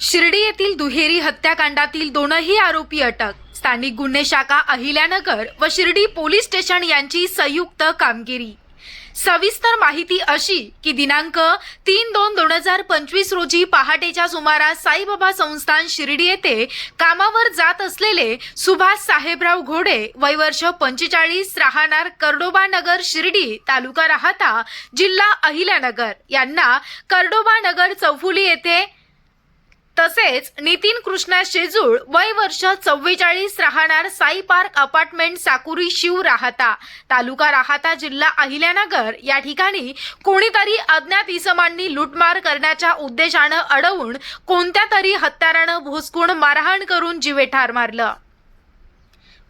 शिर्डी येथील दुहेरी हत्याकांडातील दोनही आरोपी अटक. स्थानिक गुन्हे शाखा अहिल्यानगर व शिर्डी पोलीस स्टेशन यांची संयुक्त कामगिरी. सविस्तर माहिती अशी की दिनांक तीन दोन दोन हजार पंचवीस रोजी पहाटेच्या सुमारास साईबाबा संस्थान शिर्डी येथे कामावर जात असलेले सुभाष साहेबराव घोडे वय वर्ष पंचेचाळीस राहणार कर्डोबा नगर शिर्डी तालुका राहता जिल्हा अहिल्यानगर. यांना कर्डोबा नगर चौफुली येथे तसेच नितीन कृष्णा शेजूळ वय वर्ष चव्वेचाळीस राहणार साई पार्क अपार्टमेंट साकुरी शिव राहता. तालुका राहता जिल्हा अहिल्यानगर. या ठिकाणी कोणीतरी अज्ञात इसमांनी लूटमार करण्याच्या उद्देशानं अडवून कोणत्या तरी हत्यारानं भोसकून मारहाण करून जीवेठार मारलं.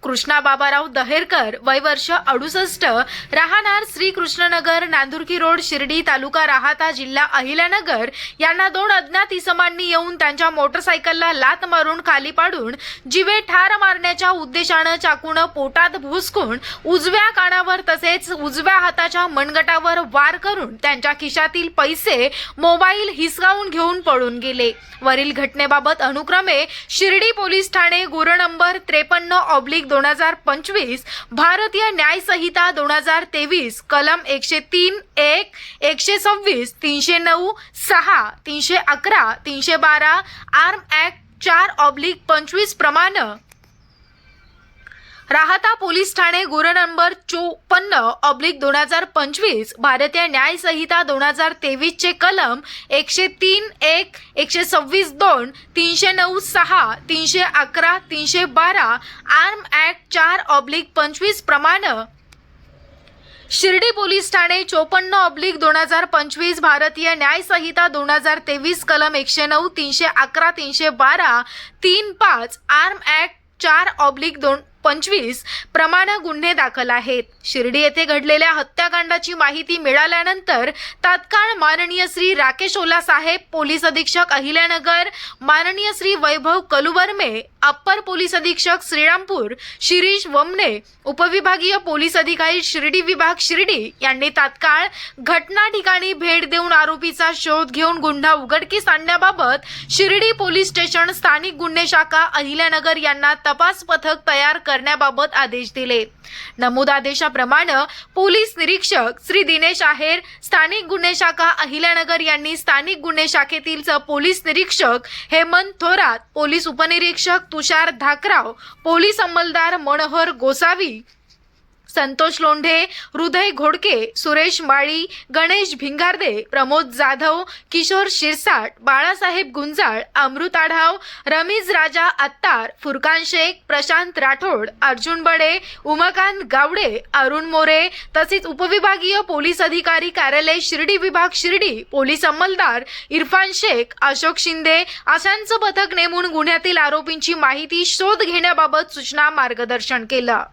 कृष्णा बाबाराव दहेरकर वय वर्ष अडुसष्ट राहणार श्रीकृष्णनगर नांदुरकी नांदुर्की रोड शिर्डी तालुका राहाता जिल्हा अहिल्यानगर. यांना दोन अज्ञात इसमांनी येऊन त्यांच्या मोटरसायकलला लात मारून खाली पाडून जीवे ठार मारण्याच्या उद्देशानं चाकून पोटात भुसकून उजव्या कानावर तसेच उजव्या हाताच्या मनगटावर वार करून त्यांच्या खिशातील पैसे मोबाईल हिसकावून घेऊन पळून गेले. वरील घटनेबाबत अनुक्रमे शिर्डी पोलीस ठाणे गुर नंबर त्रेपन्न ऑब्लिक दोन हजार पंचवीस भारतीय न्यायसंहिता दोन हजार तेवीस कलम एकशे तीन एक एकशे सव्वीस तीनशे नऊ सहा तीनशे अकरा तीनशे बारा आर्म ॲक्ट चार ऑब्लिक पंचवीस प्रमाणे. राहता पोलीस ठाणे गुर नंबर चोपन्न ऑब्लिक दोन हजार पंचवीस भारतीय न्याय संहिता दोन हजार तेवीसचे कलम एकशे तीन एक एकशे सव्वीस दोन तीनशे नऊ सहा तीनशे अकरा तीनशे बारा आर्म ॲक्ट चार ऑब्लिक पंचवीस प्रमाणे. शिर्डी पोलीस ठाणे चोपन्न ऑब्लिक दोन हजार पंचवीस भारतीय न्याय संहिता दोन हजार तेवीस कलम एकशे नऊ तीनशे अकरा तीनशे बारा तीन पाच आर्म ॲक्ट चार ऑब्लिक दोन पंचवीस प्रमाण गुन्हे दाखल आहेत. शिर्डी येथे घडलेल्या हत्याकांडाची माहिती मिळाल्यानंतर तात्काळ माननीय श्री राकेश ओला साहेब पोलीस अधीक्षक अहिल्यानगर माननीय श्री वैभव कलुवर्मे अप्पर पोलीस अधीक्षक श्रीरामपूर शिरीष वमने उपविभागीय पोलीस अधिकारी शिर्डी विभाग शिर्डी यांनी तात्काळ घटना ठिकाणी भेट देऊन आरोपीचा शोध घेऊन गुन्हा उघडकीस आणण्याबाबत शिर्डी पोलीस स्टेशन स्थानिक गुन्हे शाखा अहिल्यानगर यांना तपास पथक तयार करण्याबाबत आदेश दिले. नमूद आदेशाप्रमाणे पोलीस निरीक्षक श्री दिनेश आहेर स्थानिक गुन्हे शाखा अहिल्यानगर यांनी स्थानिक गुन्हे शाखेतील पोलीस निरीक्षक हेमंत थोरात पोलीस उपनिरीक्षक तुषार धाकराव पोलीस अंमलदार मनोहर गोसावी संतोष लोंढे हृदय घोडके सुरेश माळी गणेश भिंगारदे प्रमोद जाधव किशोर शिरसाट बाळासाहेब गुंजाळ अमृत आढाव रमीज राजा अत्तार फुरकान शेख प्रशांत राठोड अर्जुन बडे उमाकांत गावडे अरुण मोरे तसेच उपविभागीय पोलीस अधिकारी कार्यालय शिर्डी विभाग शिर्डी पोलीस अंमलदार इरफान शेख अशोक शिंदे अशांचं पथक नेमून गुन्ह्यातील आरोपींची माहिती शोध घेण्याबाबत सूचना मार्गदर्शन केलं.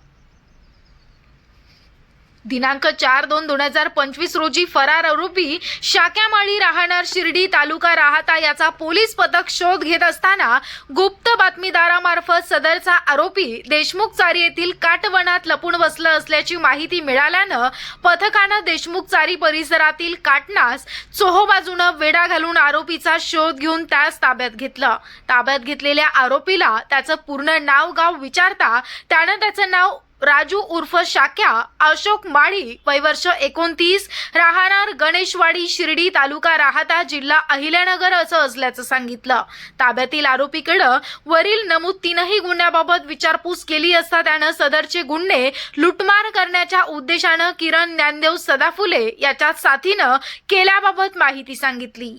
दिनांक चार दोन दोन हजार पंचवीस रोजी फरार आरोपी शाक्यामाळी राहणार शिर्डी तालुका राहता याचा पोलीस पथक शोध घेत असताना गुप्त बातमीदारामार्फत सदरचा आरोपी देशमुख चारी येथील काटवनात लपून बसलं असल्याची माहिती मिळाल्यानं पथकानं देशमुख चारी परिसरातील काटनास चोहोबाजूनं वेढा घालून आरोपीचा शोध घेऊन त्यास ताब्यात घेतलं. ताब्यात घेतलेल्या आरोपीला त्याचं पूर्ण नाव गाव विचारता त्यानं त्याचं नाव राजू उर्फ शाक्या अशोक माळी वयवर्ष एकोणतीस राहणार गणेशवाडी शिर्डी तालुका राहता जिल्हा अहिल्यानगर असं असल्याचं सांगितलं. ताब्यातील आरोपीकडं वरील नमूद तीनही गुन्ह्याबाबत विचारपूस केली असता त्यानं सदरचे गुन्हे लुटमार करण्याच्या उद्देशानं किरण ज्ञानदेव सदाफुले याच्या साथीनं केल्याबाबत माहिती सांगितली.